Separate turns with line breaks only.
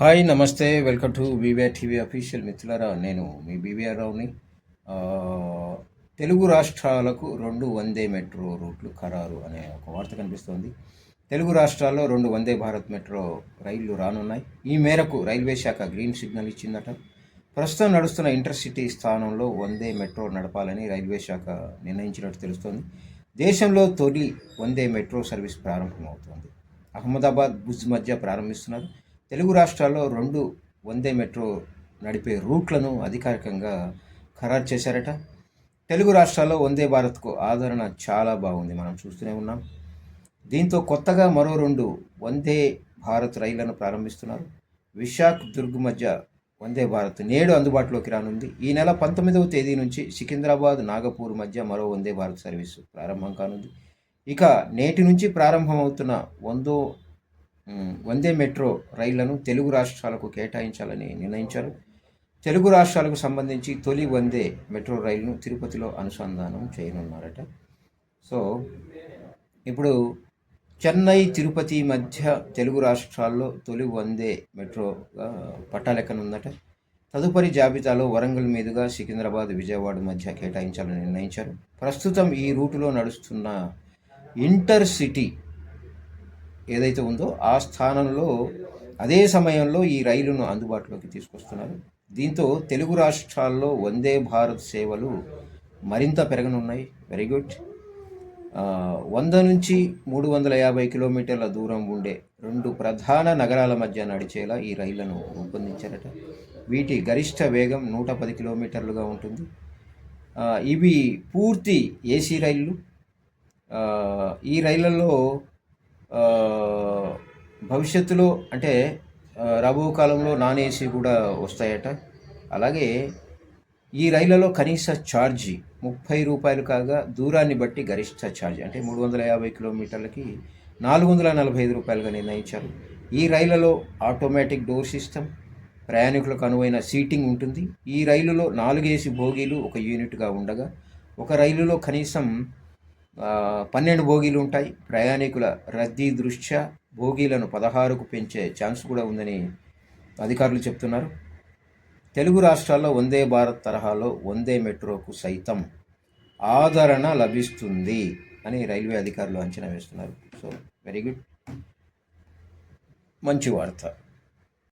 Hi నమస్తే. Welcome to BBR TV official మిత్రులరా. నేను మీ బీబీఆర్ రావుని. తెలుగు రాష్ట్రాలకు రెండు వందే మెట్రో రూట్లు ఖరారు అనే ఒక వార్త కనిపిస్తోంది. తెలుగు రాష్ట్రాల్లో రెండు వందే భారత్ మెట్రో రైళ్ళు రానున్నాయి. ఈ మేరకు రైల్వే శాఖ గ్రీన్ సిగ్నల్ ఇచ్చిందట. ప్రస్తుతం నడుస్తున్న ఇంటర్సిటీ స్థానంలో వందే మెట్రో నడపాలని రైల్వే శాఖ నిర్ణయించినట్టు తెలుస్తోంది. దేశంలో తొలి వందే మెట్రో సర్వీస్ ప్రారంభమవుతోంది. అహ్మదాబాద్ భుజ్ మధ్య ప్రారంభిస్తున్నారు. తెలుగు రాష్ట్రాల్లో రెండు వందే మెట్రో నడిపే రూట్లను అధికారికంగా ఖరారు చేశారట. తెలుగు రాష్ట్రాల్లో వందే భారత్కు ఆదరణ చాలా బాగుంది మనం చూస్తూనే ఉన్నాం. దీంతో కొత్తగా మరో రెండు వందే భారత్ రైళ్ళను ప్రారంభిస్తున్నారు. విశాఖ దుర్గ్ మధ్య వందే భారత్ నేడు అందుబాటులోకి రానుంది. ఈ నెల పంతొమ్మిదవ తేదీ నుంచి సికింద్రాబాద్ నాగపూర్ మధ్య మరో వందే భారత్ సర్వీసు ప్రారంభం కానుంది. ఇక నేటి నుంచి ప్రారంభమవుతున్న వందో వందే మెట్రో రైళ్ళను తెలుగు రాష్ట్రాలకు కేటాయించాలని నిర్ణయించారు. తెలుగు రాష్ట్రాలకు సంబంధించి తొలి వందే మెట్రో రైలును తిరుపతిలో అనుసంధానం చేయనున్నారట. సో ఇప్పుడు చెన్నై తిరుపతి మధ్య తెలుగు రాష్ట్రాల్లో తొలి వందే మెట్రో పట్టాలెక్కనుందట. తదుపరి జాబితాలో వరంగల్ మీదుగా సికింద్రాబాద్ విజయవాడ మధ్య కేటాయించాలని నిర్ణయించారు. ప్రస్తుతం ఈ రూటులో నడుస్తున్న ఇంటర్ సిటీ ఏదైతే ఉందో ఆ స్థానంలో అదే సమయంలో ఈ రైలును అందుబాటులోకి తీసుకొస్తున్నారు. దీంతో తెలుగు రాష్ట్రాల్లో వందే భారత్ సేవలు మరింత పెరగనున్నాయి. వెరీ గుడ్ వంద నుంచి మూడు వందల యాభై కిలోమీటర్ల దూరం ఉండే రెండు ప్రధాన నగరాల మధ్య నడిచేలా ఈ రైళ్ళను రూపొందించారట. వీటి గరిష్ట వేగం నూట పది కిలోమీటర్లుగా ఉంటుంది. ఇవి పూర్తి ఏసీ రైళ్ళు ఈ రైళ్ళలో భవిష్యత్తులో అంటే రాబో కాలంలో నాన్ ఏసీ కూడా వస్తాయట. అలాగే ఈ రైళ్ళలో కనీస ఛార్జీ ముప్పై రూపాయలు కాగా దూరాన్ని బట్టి గరిష్ట ఛార్జ్ అంటే మూడు వందల యాభై కిలోమీటర్లకి నాలుగు వందల నలభై ఐదు రూపాయలుగా నిర్ణయించారు. ఈ రైళ్ళలో ఆటోమేటిక్ డోర్ సిస్టమ్ ప్రయాణికులకు అనువైన సీటింగ్ ఉంటుంది. ఈ రైలులో నాలుగేసి భోగీలు ఒక యూనిట్గా ఉండగా ఒక రైలులో కనీసం పన్నెండు బోగీలు ఉంటాయి. ప్రయాణికుల రద్దీ దృష్ట్యా బోగీలను పదహారుకు పెంచే ఛాన్స్ కూడా ఉందని అధికారులు చెప్తున్నారు. తెలుగు రాష్ట్రాల్లో వందే భారత్ తరహాలో వందే మెట్రోకు సైతం ఆదరణ లభిస్తుంది అని రైల్వే అధికారులు అంచనా వేస్తున్నారు. So very good. మంచి వార్త.